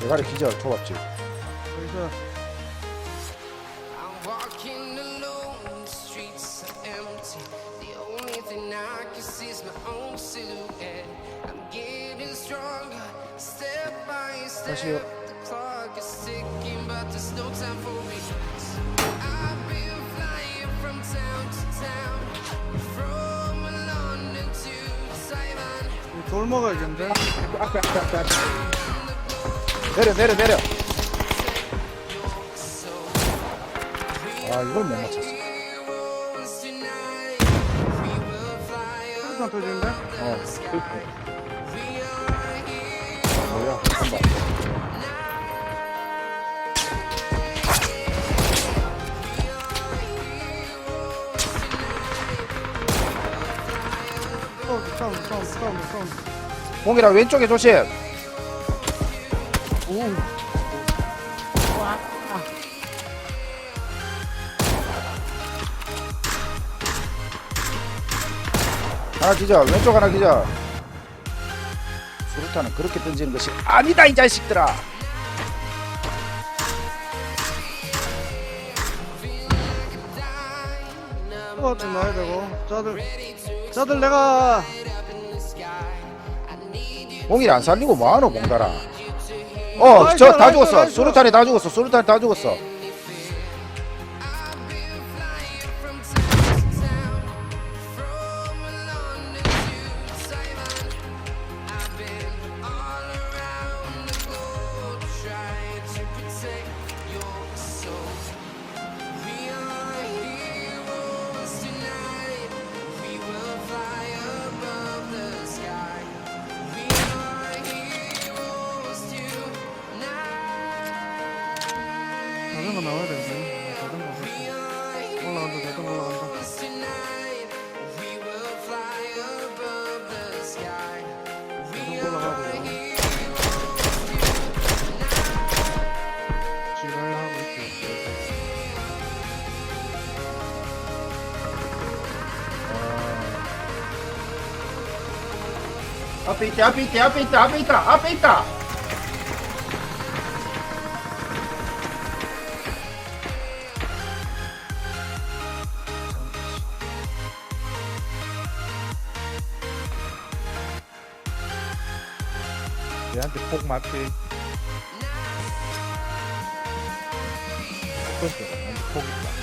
대가리 기절 초밥집 여기서 I'm walking alone, the streets are empty. The only thing I can see is my own silhouette. I'm getting stronger, step by step. 다시요. The clock is ticking, but there's no time for me. I've been flying from town to town, from London to Taiwan. 이돌 먹어야겠는데 앞에 앞에 앞에 앞에 내려 내려 내려. 아 이걸 못 맞췄어. 수류탄 터지는데 어 here. 뭐야? 사운드 사운드 사운드 사운드 사운드 공이랑 왼쪽에 조심 오. 하나 기절. 왼쪽 하나 기절. 수류탄은 그렇게 던지는 것이 아니다 이 자식들아. 또한테 넣어야 되고. 자들 자들 내가 공이 안 살리고 뭐하노 봉달아 어저 다 죽었어. 수류탄이 다 죽었어 수류탄이 다 죽었어 앞에 있다 앞에 있다 앞에 있다 앞에 있다 앞에 있다 얘한테 폭 맞지 그렇죠 얘한테 폭 있다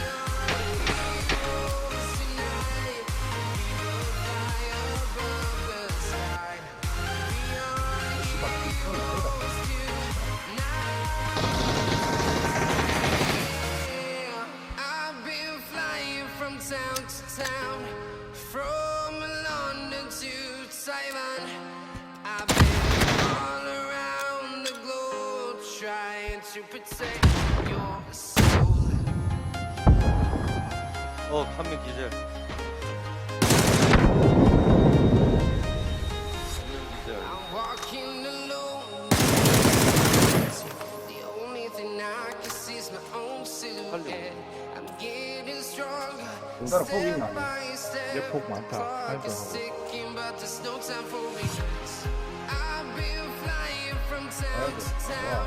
to protect your soul. 어, 한 명 기절. 한명 기절. I'm walking alone. The only thing I can see is my own silhouette. I'm getting stronger. 봉달아 폭 있나 Step by step. 얘폭 많다 Clock 아이고 is ticking, but there's no time for me. I've been flying from town to town,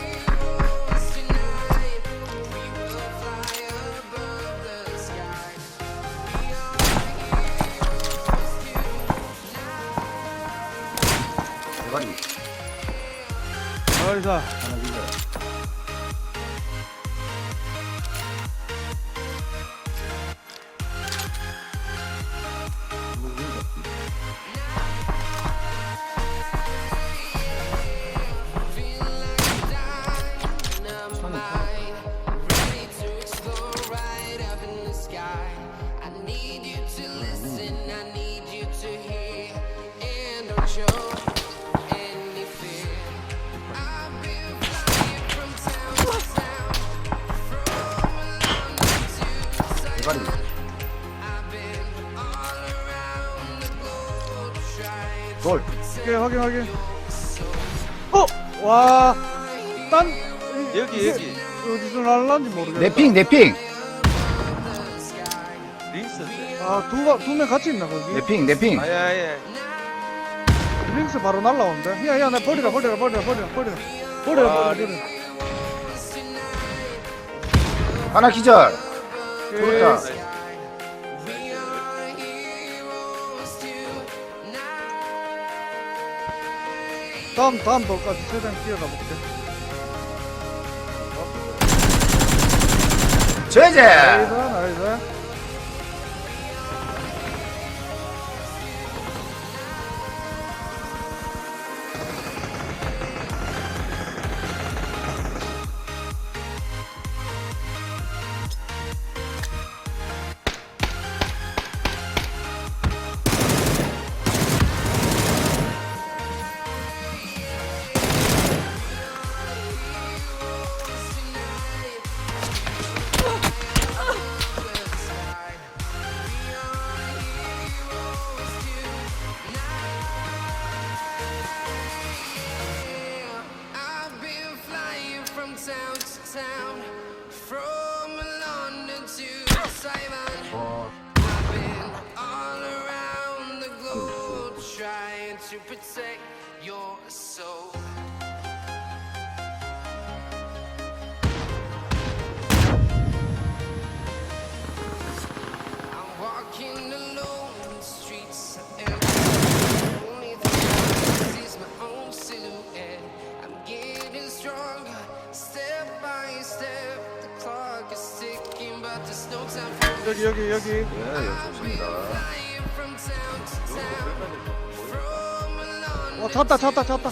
나이 대가리. 돌. 오케이 확인 확인 어! 와! 딴 여기 여기 어디서 날라는지 모르겠다 내핑 내핑 아두명 같이 있나 거기? 내핑 내핑. 아야야 링스 바로 날라오는데 야야 나 버리라 버리라 버리라 버리라 버리라 버리라 버리라 하나 기절. 그렇다. 다음 다음 돌까지 최대한 뛰어가 볼게 제제. 나이스 나이스 to from London to Simon. For 여기 여기 여기 예, London 어 찾다 찾다 찾다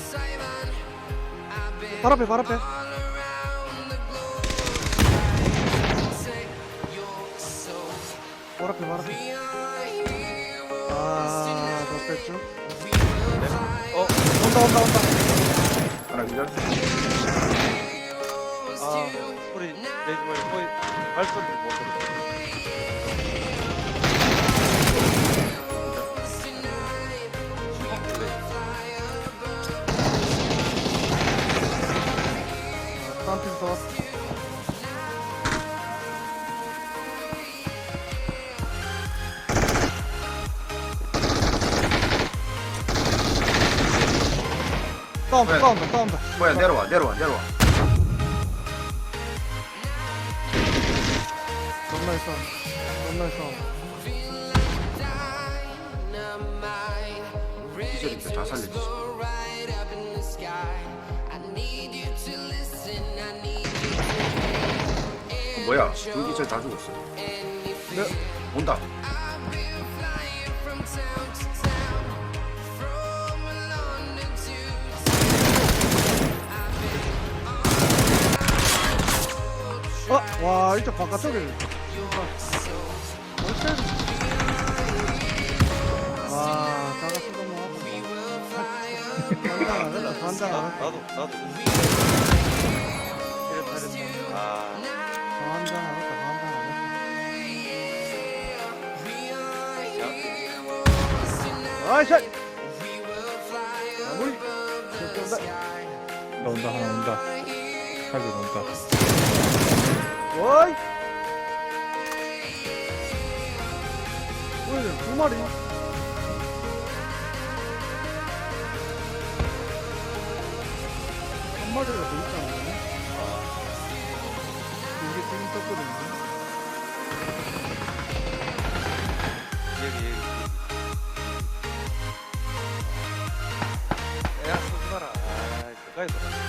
발 앞에 발 앞에. 발 앞에 발 앞에 아 좋겠죠 어 온다 온다 온다 하나 기절. 아, 소리 내지 말고 거의 발소리를 못 들어. 더 싸운다 네. 싸운다 싸운다 뭐야 내려와 내려와 내려와. 존나 있어 존나 있어 기절인데 다 you 어, 뭐야? 두 기절 다 죽었어. 네 온다. 어? 와 이쪽 바깥쪽에 와 반장 안 했다 반장 안 했다 나도 나도. 이래 타령. 아안 했다 반장 안 했다 아이씨 마무리 온다 온다 하나 온다 살려 온다 어이 오늘 두 마리 한 마리가 더 있잖아 이게 지금 떴거든요 여기 여기. 야 쏘지 마라. 아 가까이 서. 이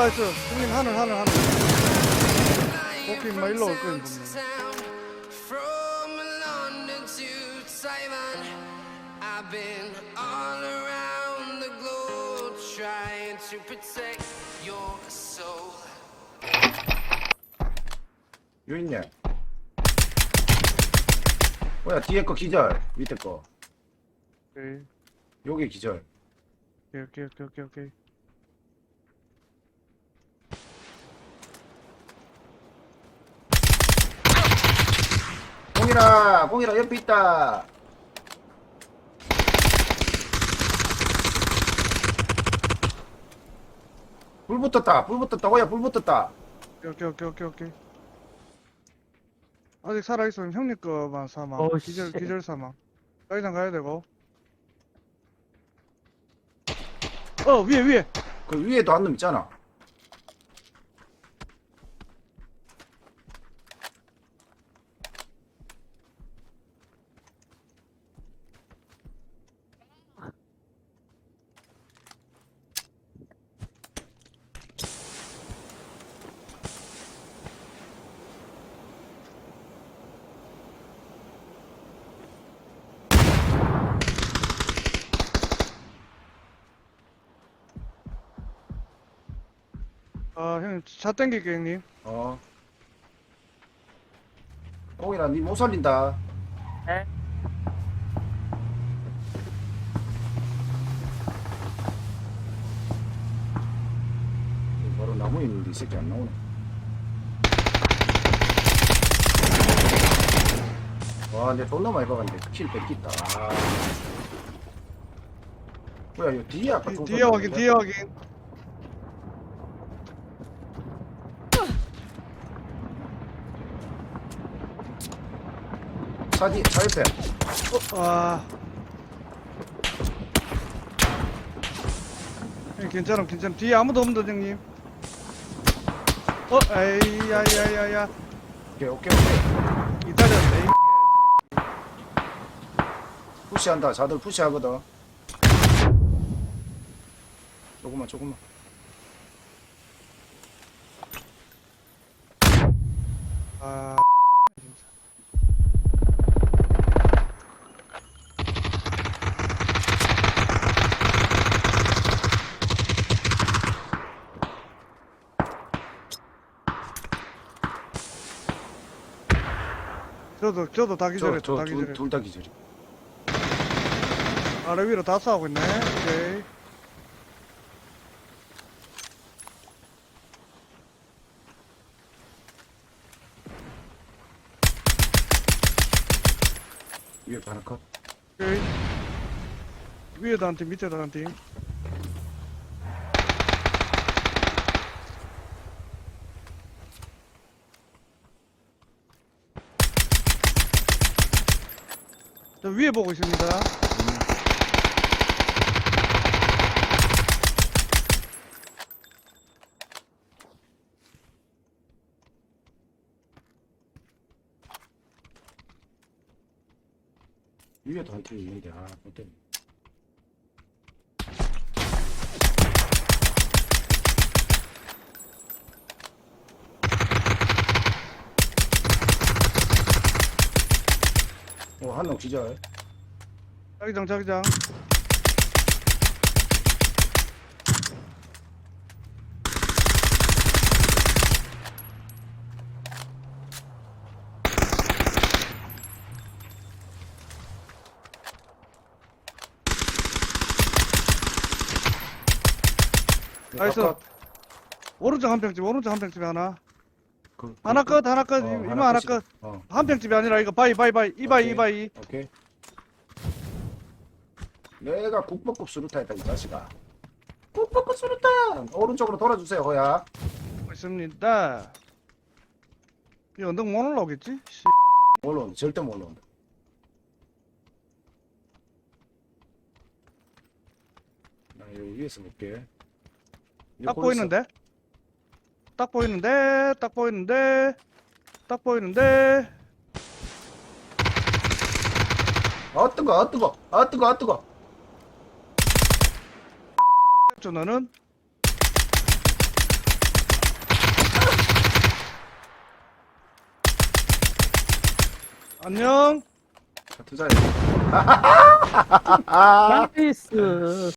나이스. 형님 하늘 하늘 하늘. 오케이 인마 일로 올 거야 인마 I've been all around the globe trying to protect your soul. 유인네 뭐야 뒤에 거 기절 밑에 거. 오케이. 여기 기절. 오케이 오케이 오케이 오케이 오케이. 공이라, 공이라 옆에 있다. 불 붙었다, 불 붙었다, 오야 불 붙었다. 오케이 오케이 오케이 오케이 아직 살아있으면 형님 거만 사망 어우, 기절 씨. 기절 사망 자기장 가야 되고 어 위에 위에 그 위에도 한 놈 있잖아. 아 형님 차 땡길게 형님 어. 공이라 니 못 살린다. 네. 바로 나무 있는데 이 새끼 안 나오네. 와, 내 존나 많이 박았는데 킬 뺏겼다. 아. 뭐야, 이거 뒤에 아까 뒤- 뒤에 확인? 뒤에 확인 차 옆에. 어, 와 형님 괜찮아 괜찮아 뒤에 아무도 없는데 형님 어 에이 야 야 야 야 오케이, 오케이, 오케이. 기다렸네 이 푸시한다. 자들 푸시하거든. 조금만, 조금만. 아 저도 저도 다 저, 다 둘, 기절했다. 둘다 기절이. 아래 위로 다 싸우고 있네. 오케이. 위에 하나 컷. 오케이. 위에도 한팀 밑에도 한팀 저 위에 보고 있습니다 위에도 한팀 있는데, 아, 어때? 어, 한놈 기절. 자기장 자기장 나이스. 컷. 오른쪽 한 평집 오른쪽 한 평집에 하나 그, 그, 하나 그, 끝 하나 끝 어, 이거 하나 끝 어, 한 평집이 아니라 이거 바이 바이 바이 이 바이 오케이. 이바이 오케이. 내가 수류탄 했다, 이 자식아. 국보급 수류탄! 오른쪽으로 돌아주세요, 호야. 있습니다 이 언덕 못 올라오겠지? 씨. 못 올라온다, 절대 못 올라온다. 나 여기 위에서 볼게. 딱 보이는데? 딱 보이는데? 딱 보이는데? 딱 보이는데? 아, 뜨거, 아, 뜨거, 아, 뜨거, 아, 뜨거. 저 너는? 안녕? 자, 투자해. 나이스